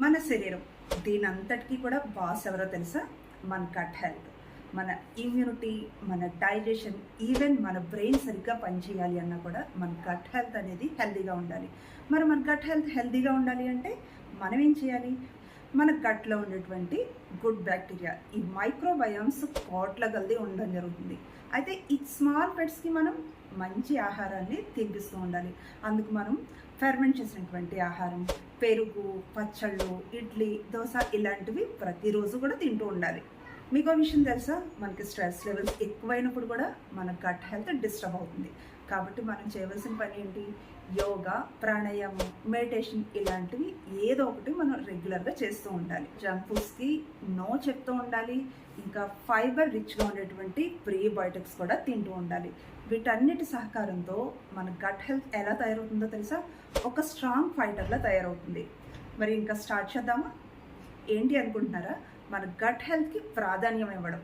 మన శరీరం. దీని అంతటికీ కూడా బాస్ ఎవరో తెలుసా? మన గట్ హెల్త్ మన ఇమ్యూనిటీ మన డైజెషన్ ఈవెన్ మన బ్రెయిన్ సరిగ్గా పనిచేయాలి అన్నా కూడా మన గట్ హెల్త్ అనేది హెల్తీగా ఉండాలి. మరి మన గట్ హెల్త్ హెల్తీగా ఉండాలి అంటే మనం ఏం చేయాలి? మన గట్లో ఉండేటువంటి గుడ్ బ్యాక్టీరియా ఈ మైక్రోబయోమ్స్ కోట్ల గల్ది ఉండడం జరుగుతుంది. అయితే ఈ స్మాల్ పెట్స్కి మనం మంచి ఆహారాన్ని తినిపిస్తూ ఉండాలి. అందుకు మనం ఫెర్మెంట్ చేసినటువంటి ఆహారం పెరుగు పచ్చళ్ళు ఇడ్లీ దోశ ఇలాంటివి ప్రతిరోజు కూడా తింటూ ఉండాలి. మీకు విషయం తెలుసా? మనకి స్ట్రెస్ లెవెల్స్ ఎక్కువైనప్పుడు కూడా మన గట్ హెల్త్ డిస్టర్బ్ అవుతుంది. కాబట్టి మనం చేయవలసిన పని ఏంటి? యోగా ప్రాణాయామం మెడిటేషన్ ఇలాంటివి ఏదో ఒకటి మనం రెగ్యులర్గా చేస్తూ ఉండాలి. జంక్ ఫుడ్స్కి నో చెప్తూ ఉండాలి. ఇంకా ఫైబర్ రిచ్గా ఉండేటువంటి ప్రీబయోటిక్స్ కూడా తింటూ ఉండాలి. వీటన్నిటి సహకారంతో మన గట్ హెల్త్ ఎలా తయారవుతుందో తెలుసా? ఒక స్ట్రాంగ్ ఫైటర్లా తయారవుతుంది. మరి ఇంకా స్టార్ట్ చేద్దామా? ఏంటి అనుకుంటున్నారా? మన గట్ హెల్త్కి ప్రాధాన్యం ఇవ్వడం.